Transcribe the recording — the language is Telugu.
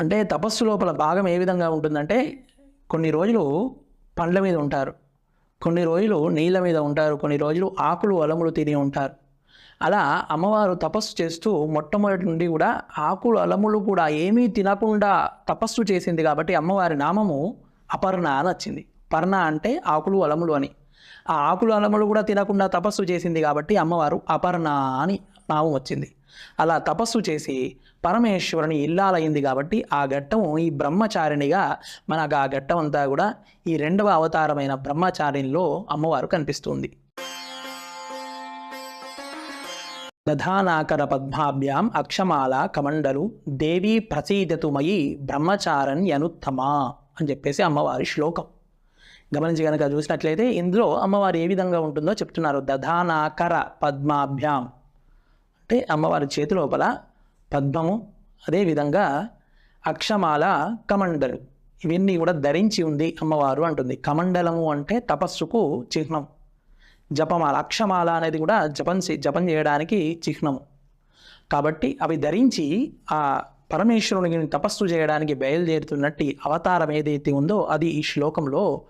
అంటే తపస్సు లోపల భాగం ఏ విధంగా ఉంటుందంటే కొన్ని రోజులు పండ్ల మీద ఉంటారు. కొన్ని రోజులు నీళ్ళ మీద ఉంటారు. కొన్ని రోజులు ఆకులు అలములు తిని ఉంటారు. అలా అమ్మవారు తపస్సు చేస్తూ మొట్టమొదటి నుండి కూడా ఆకులు అలములు కూడా ఏమీ తినకుండా తపస్సు చేసింది కాబట్టి అమ్మవారి నామము అపర్ణ అని వచ్చింది. పర్ణ అంటే ఆకులు అలములు అని. ఆ ఆకులు అలములు కూడా తినకుండా తపస్సు చేసింది కాబట్టి అమ్మవారు అపర్ణ అని నామం వచ్చింది. అలా తపస్సు చేసి పరమేశ్వరుని ఇల్లాలయ్యింది కాబట్టి ఆ ఘట్టం ఈ బ్రహ్మచారిణిగా మనకు ఆ ఘట్టం అంతా కూడా ఈ రెండవ అవతారమైన బ్రహ్మచారిణిలో అమ్మవారు కనిపిస్తుంది. దధానాకర పద్మాభ్యాం అక్షమాల కమండలు దేవీ ప్రసీదతుమయి బ్రహ్మచారణ్యనుత్తమా అని చెప్పేసి అమ్మవారి శ్లోకం. గమనించి కనుక చూసినట్లయితే ఇందులో అమ్మవారు ఏ విధంగా ఉంటుందో చెప్తున్నారు. దధానాకర పద్మాభ్యాం. అంటే అమ్మవారి చేతి లోపల పద్మము అదేవిధంగా అక్షమాల కమండలు. ఇవన్నీ కూడా ధరించి ఉంది అమ్మవారు అంటుంది. కమండలము అంటే తపస్సుకు చిహ్నం. జపమాల అక్షమాల అనేది కూడా జపం చే- జపం చేయడానికి చిహ్నము కాబట్టి అవి ధరించి ఆ పరమేశ్వరునికి తపస్సు చేయడానికి బయలుదేరుతున్నట్టు అవతారం ఏదైతే ఉందో అది ఈ శ్లోకంలో